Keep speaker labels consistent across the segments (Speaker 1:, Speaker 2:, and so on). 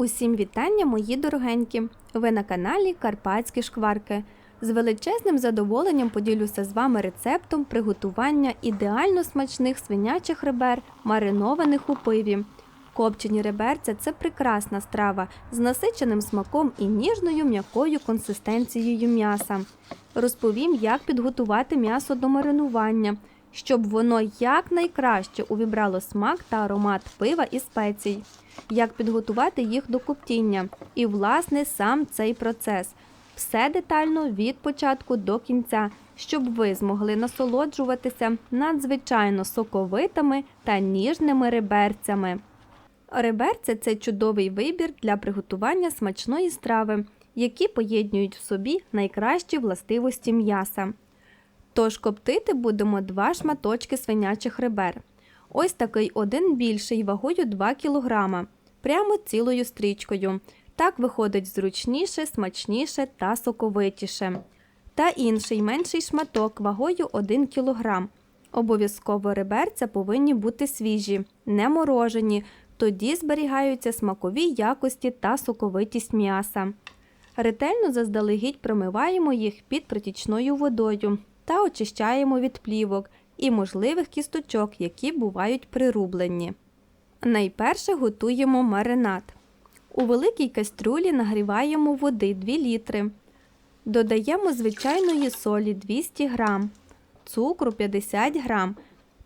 Speaker 1: Усім вітання, мої дорогенькі! Ви на каналі Карпатські шкварки. З величезним задоволенням поділюся з вами рецептом приготування ідеально смачних свинячих ребер, маринованих у пиві. Копчені реберця це прекрасна страва з насиченим смаком і ніжною м'якою консистенцією м'яса. Розповім, як підготувати м'ясо до маринування, щоб воно якнайкраще увібрало смак та аромат пива і спецій, як підготувати їх до коптіння і, власне, сам цей процес. Все детально від початку до кінця, щоб ви змогли насолоджуватися надзвичайно соковитими та ніжними реберцями. Реберця це чудовий вибір для приготування смачної страви, які поєднують в собі найкращі властивості м'яса. Тож коптити будемо два шматочки свинячих ребер. Ось такий один більший вагою 2 кг, прямо цілою стрічкою. Так виходить зручніше, смачніше та соковитіше. Та інший менший шматок вагою 1 кг. Обов'язково реберця повинні бути свіжі, не морожені, тоді зберігаються смакові якості та соковитість м'яса. Ретельно заздалегідь промиваємо їх під протічною водою та очищаємо від плівок і можливих кісточок, які бувають прирублені. Найперше готуємо маринад. У великій кастрюлі нагріваємо води 2 літри. Додаємо звичайної солі 200 г, цукру 50 г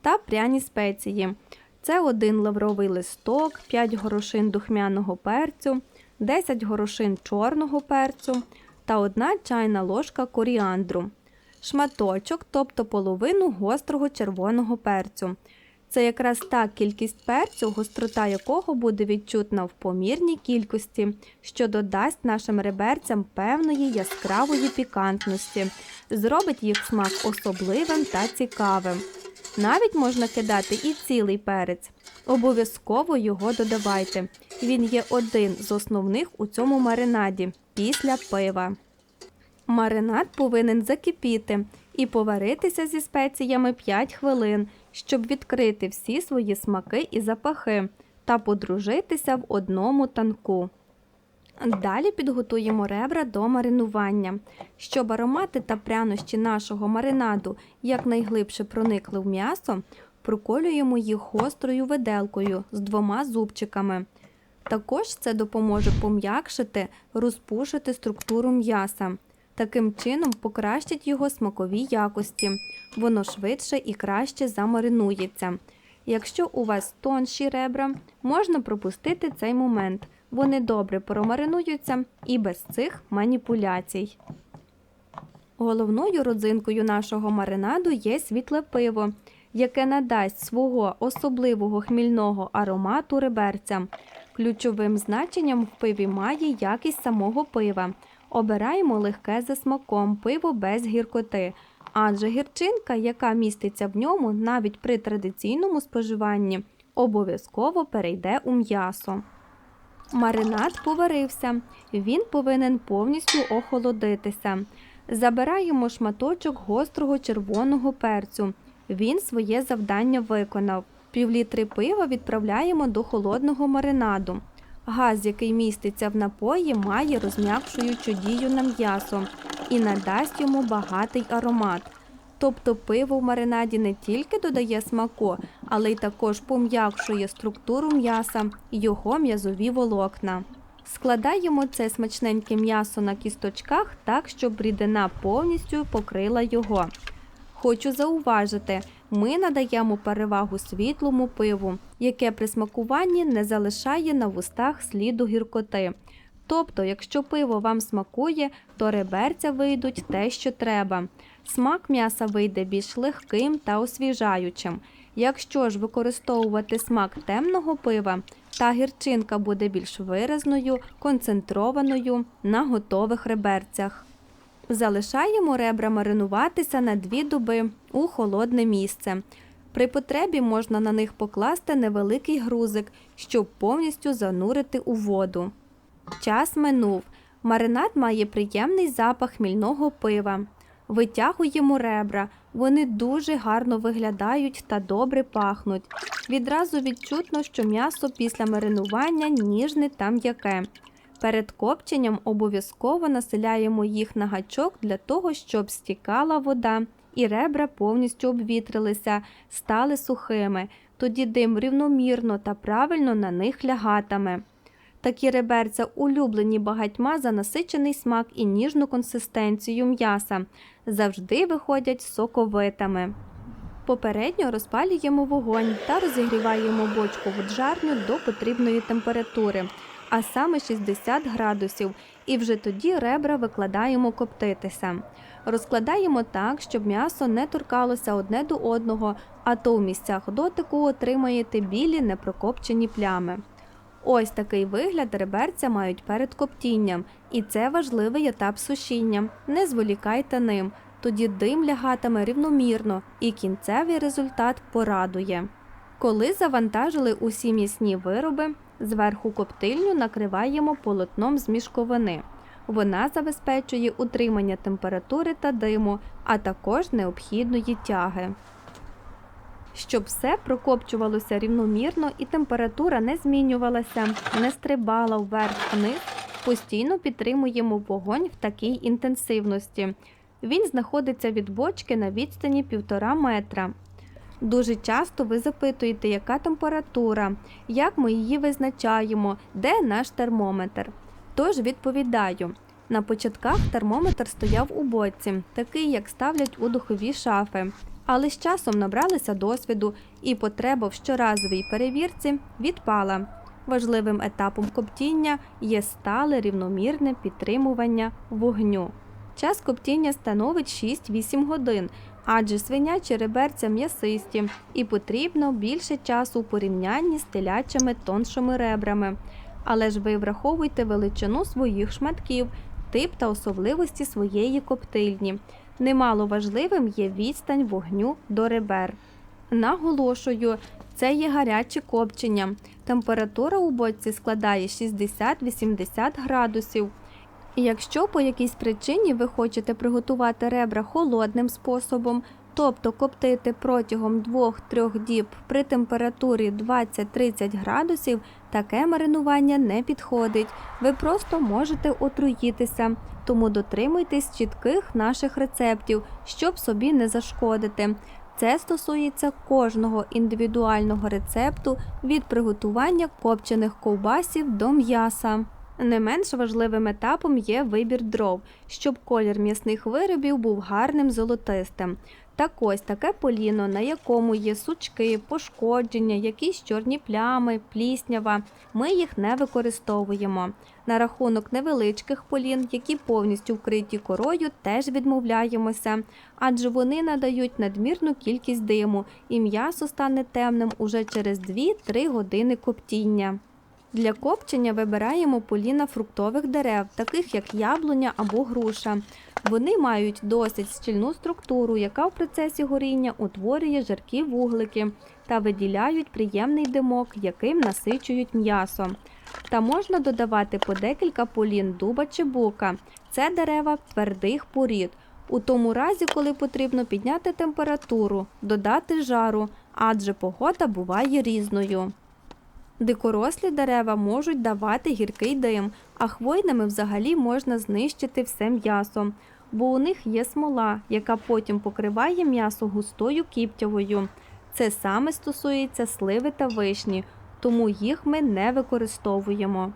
Speaker 1: та пряні спеції. Це 1 лавровий листок, 5 горошин духмяного перцю, 10 горошин чорного перцю та 1 чайна ложка коріандру, шматочок, тобто половину гострого червоного перцю. Це якраз та кількість перцю, гострота якого буде відчутна в помірній кількості, що додасть нашим реберцям певної яскравої пікантності, зробить їх смак особливим та цікавим. Навіть можна кидати і цілий перець. Обов'язково його додавайте. Він є один з основних у цьому маринаді після пива. Маринад повинен закипіти і поваритися зі спеціями 5 хвилин, щоб відкрити всі свої смаки і запахи та подружитися в одному танку. Далі підготуємо ребра до маринування. Щоб аромати та прянощі нашого маринаду якнайглибше проникли в м'ясо, проколюємо їх гострою виделкою з двома зубчиками. Також це допоможе пом'якшити, розпушити структуру м'яса. Таким чином покращить його смакові якості. Воно швидше і краще замаринується. Якщо у вас тонші ребра, можна пропустити цей момент. Вони добре промаринуються і без цих маніпуляцій. Головною родзинкою нашого маринаду є світле пиво, яке надасть свого особливого хмільного аромату реберцям. Ключовим значенням в пиві має якість самого пива. Обираємо легке за смаком пиво без гіркоти, адже гірчинка, яка міститься в ньому навіть при традиційному споживанні, обов'язково перейде у м'ясо. Маринад поварився, він повинен повністю охолодитися. Забираємо шматочок гострого червоного перцю. Він своє завдання виконав. Півлітри пива відправляємо до холодного маринаду. Газ, який міститься в напої, має розм'якшуючу дію на м'ясо і надасть йому багатий аромат. Тобто пиво в маринаді не тільки додає смаку, але й також пом'якшує структуру м'яса і його м'язові волокна. Складаємо це смачненьке м'ясо на кісточках так, щоб рідина повністю покрила його. Хочу зауважити, ми надаємо перевагу світлому пиву, яке при смакуванні не залишає на вустах сліду гіркоти. Тобто, якщо пиво вам смакує, то реберця вийдуть те, що треба. Смак м'яса вийде більш легким та освіжаючим. Якщо ж використовувати смак темного пива, та гірчинка буде більш виразною, концентрованою на готових реберцях. Залишаємо ребра маринуватися на дві доби у холодне місце. При потребі можна на них покласти невеликий грузик, щоб повністю занурити у воду. Час минув. Маринад має приємний запах хмільного пива. Витягуємо ребра, вони дуже гарно виглядають та добре пахнуть. Відразу відчутно, що м'ясо після маринування ніжне та м'яке. Перед копченням обов'язково населяємо їх на гачок для того, щоб стікала вода і ребра повністю обвітрилися, стали сухими. Тоді дим рівномірно та правильно на них лягатиме. Такі реберця улюблені багатьма за насичений смак і ніжну консистенцію м'яса, завжди виходять соковитими. Попередньо розпалюємо вогонь та розігріваємо бочку воджарню до потрібної температури, а саме 60 градусів, і вже тоді ребра викладаємо коптитися. Розкладаємо так, щоб м'ясо не торкалося одне до одного, а то в місцях дотику отримаєте білі непрокопчені плями. Ось такий вигляд реберця мають перед коптінням, і це важливий етап сушіння. Не зволікайте ним, тоді дим лягатиме рівномірно і кінцевий результат порадує. Коли завантажили усі м'ясні вироби, зверху коптильню накриваємо полотном з мішковини. Вона забезпечує утримання температури та диму, а також необхідної тяги. Щоб все прокопчувалося рівномірно і температура не змінювалася, не стрибала вверх-вниз, постійно підтримуємо вогонь в такій інтенсивності. Він знаходиться від бочки на відстані 1,5 метра. Дуже часто ви запитуєте, яка температура, як ми її визначаємо, де наш термометр. Тож відповідаю. На початках термометр стояв у боці, такий, як ставлять у духові шафи. Але з часом набралися досвіду, і потреба в щоразовій перевірці відпала. Важливим етапом коптіння є стале рівномірне підтримування вогню. Час коптіння становить 6-8 годин, адже свинячі реберця м'ясисті і потрібно більше часу у порівнянні з телячими тоншими ребрами. Але ж ви враховуйте величину своїх шматків, тип та особливості своєї коптильні. Немало важливим є відстань вогню до ребер. Наголошую, це є гаряче копчення. Температура у боці складає 60-80 градусів. Якщо по якійсь причині ви хочете приготувати ребра холодним способом, тобто коптити протягом 2-3 діб при температурі 20-30 градусів, таке маринування не підходить. Ви просто можете отруїтися, тому дотримуйтесь чітких наших рецептів, щоб собі не зашкодити. Це стосується кожного індивідуального рецепту від приготування копчених ковбасів до м'яса. Не менш важливим етапом є вибір дров, щоб колір м'ясних виробів був гарним золотистим. Так ось таке поліно, на якому є сучки, пошкодження, якісь чорні плями, пліснява. Ми їх не використовуємо. На рахунок невеличких полін, які повністю вкриті корою, теж відмовляємося, адже вони надають надмірну кількість диму, і м'ясо стане темним уже через 2-3 години коптіння. Для копчення вибираємо поліна фруктових дерев, таких як яблуня або груша. Вони мають досить щільну структуру, яка в процесі горіння утворює жаркі вуглики та виділяють приємний димок, яким насичують м'ясо. Та можна додавати по декілька полін дуба чи бука. Це дерева твердих порід. У тому разі, коли потрібно підняти температуру, додати жару, адже погода буває різною. Дикорослі дерева можуть давати гіркий дим, а хвойними взагалі можна знищити все м'ясо, бо у них є смола, яка потім покриває м'ясо густою кіптявою. Це саме стосується сливи та вишні, тому їх ми не використовуємо.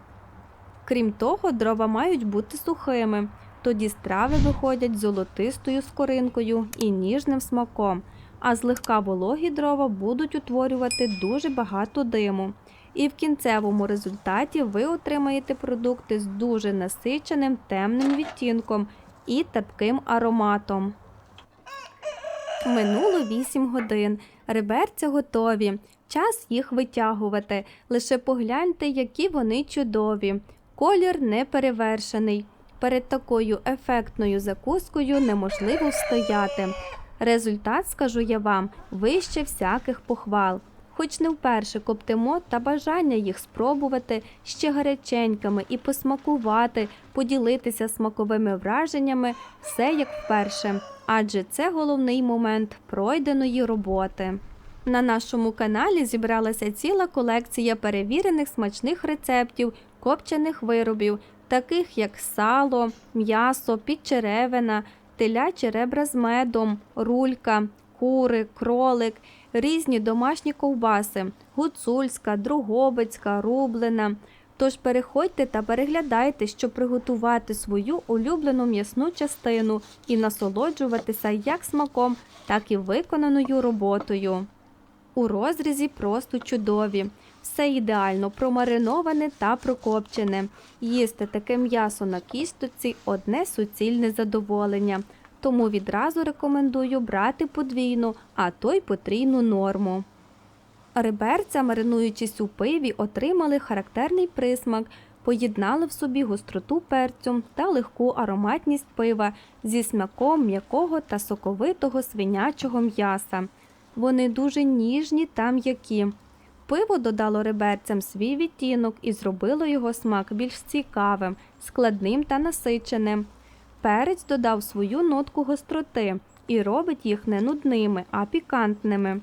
Speaker 1: Крім того, дрова мають бути сухими, тоді страви виходять золотистою скоринкою і ніжним смаком, а злегка вологі дрова будуть утворювати дуже багато диму. І в кінцевому результаті ви отримаєте продукти з дуже насиченим темним відтінком і терпким ароматом. Минуло 8 годин. Реберця готові. Час їх витягувати. Лише погляньте, які вони чудові. Колір не перевершений. Перед такою ефектною закускою неможливо стояти. Результат, скажу я вам, вище всяких похвал. Хоч не вперше коптимо та бажання їх спробувати ще гаряченькими і посмакувати, поділитися смаковими враженнями, все як вперше, адже це головний момент пройденої роботи. На нашому каналі зібралася ціла колекція перевірених смачних рецептів копчених виробів, таких як сало, м'ясо, підчеревина, телячі ребра з медом, рулька, кури, кролик, різні домашні ковбаси, гуцульська, другобицька, рублена. Тож переходьте та переглядайте, щоб приготувати свою улюблену м'ясну частину і насолоджуватися як смаком, так і виконаною роботою. У розрізі просто чудові. Все ідеально промариноване та прокопчене. Їсти таке м'ясо на кісточці одне суцільне задоволення. Тому відразу рекомендую брати подвійну, а то й потрійну норму. Реберця, маринуючись у пиві, отримали характерний присмак, поєднали в собі гостроту перцю та легку ароматність пива зі смаком м'якого та соковитого свинячого м'яса. Вони дуже ніжні та м'які. Пиво додало реберцям свій відтінок і зробило його смак більш цікавим, складним та насиченим. Перець додав свою нотку гостроти і робить їх не нудними, а пікантними.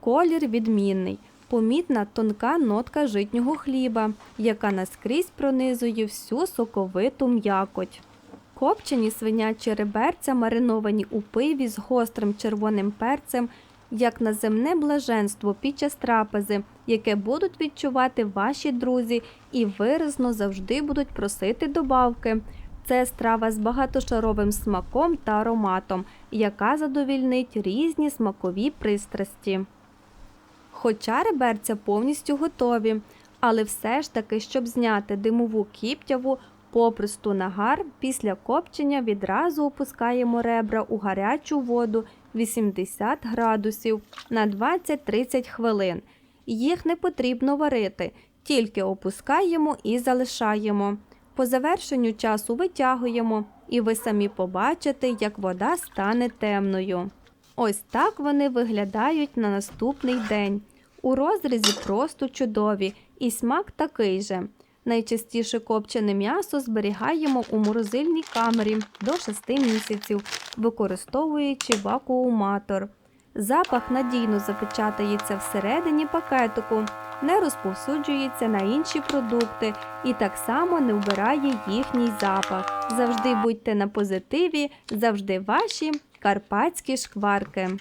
Speaker 1: Колір відмінний, помітна тонка нотка житнього хліба, яка наскрізь пронизує всю соковиту м'якоть. Копчені свинячі реберця мариновані у пиві з гострим червоним перцем, як на земне блаженство під час трапези, яке будуть відчувати ваші друзі і виразно завжди будуть просити добавки. Це страва з багатошаровим смаком та ароматом, яка задовільнить різні смакові пристрасті. Хоча реберця повністю готові, але все ж таки, щоб зняти димову кіптяву, попристу нагар, після копчення відразу опускаємо ребра у гарячу воду 80 градусів на 20-30 хвилин. Їх не потрібно варити, тільки опускаємо і залишаємо. По завершенню часу витягуємо, і ви самі побачите, як вода стане темною. Ось так вони виглядають на наступний день. У розрізі просто чудові, і смак такий же. Найчастіше копчене м'ясо зберігаємо у морозильній камері до 6 місяців, використовуючи вакууматор. Запах надійно запечатається всередині пакетику, не розповсюджується на інші продукти і так само не вбирає їхній запах. Завжди будьте на позитиві, завжди ваші карпатські шкварки.